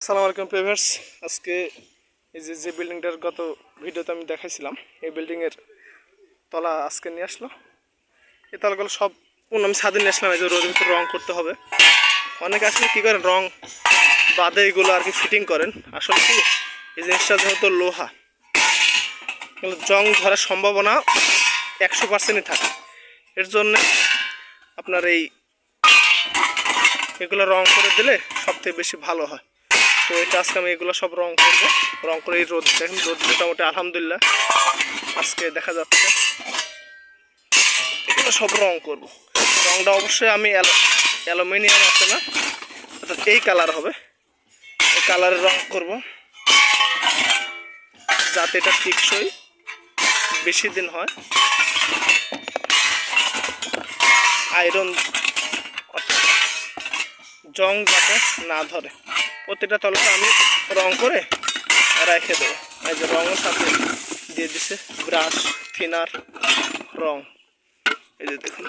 আসসালামু আলাইকুম প্রেভার্স আজকে এই যে যে বিল্ডিংটার গত ভিডিওতে আমি দেখাইছিলাম, এই বিল্ডিংয়ের তলা আজকে নিয়ে আসলো। এই তলাগুলো সব পূর্ণ আমি ছাদে নিয়ে আসলাম, এই যে রোদের ভিতরে রং করতে হবে। অনেকে আসলে কী করেন, রং বাদে এগুলো আর কি ফিটিং করেন। আসলে কি, এই জিনিসটা যেহেতু লোহা জং ধরার সম্ভাবনা একশো পার্সেন্টই থাকে। এর জন্যে আপনার এই এগুলো রং করে দিলে সবথেকে বেশি ভালো হয়। তো এটা আজকে আমি এগুলো সব রং করব। রং করে এই রোদ। দেখেন রোদ মোটামুটি আলহামদুলিল্লাহ। আজকে দেখা যাচ্ছে এগুলো সব রং করব। রংটা অবশ্যই আমি অ্যালুমিনিয়াম আছে না? অর্থাৎ এই কালার হবে। এই কালারের রং করব। যাতে এটা টিকসই বেশি দিন হয়। আয়রন অর্থাৎ জং যাতে না ধরে। প্রতিটা তলাতে আমি রং করে রেখে দেবো। এই যে রঙের সাথে দিয়ে দিছে ব্রাশ ফিনার রং। এই যে দেখুন।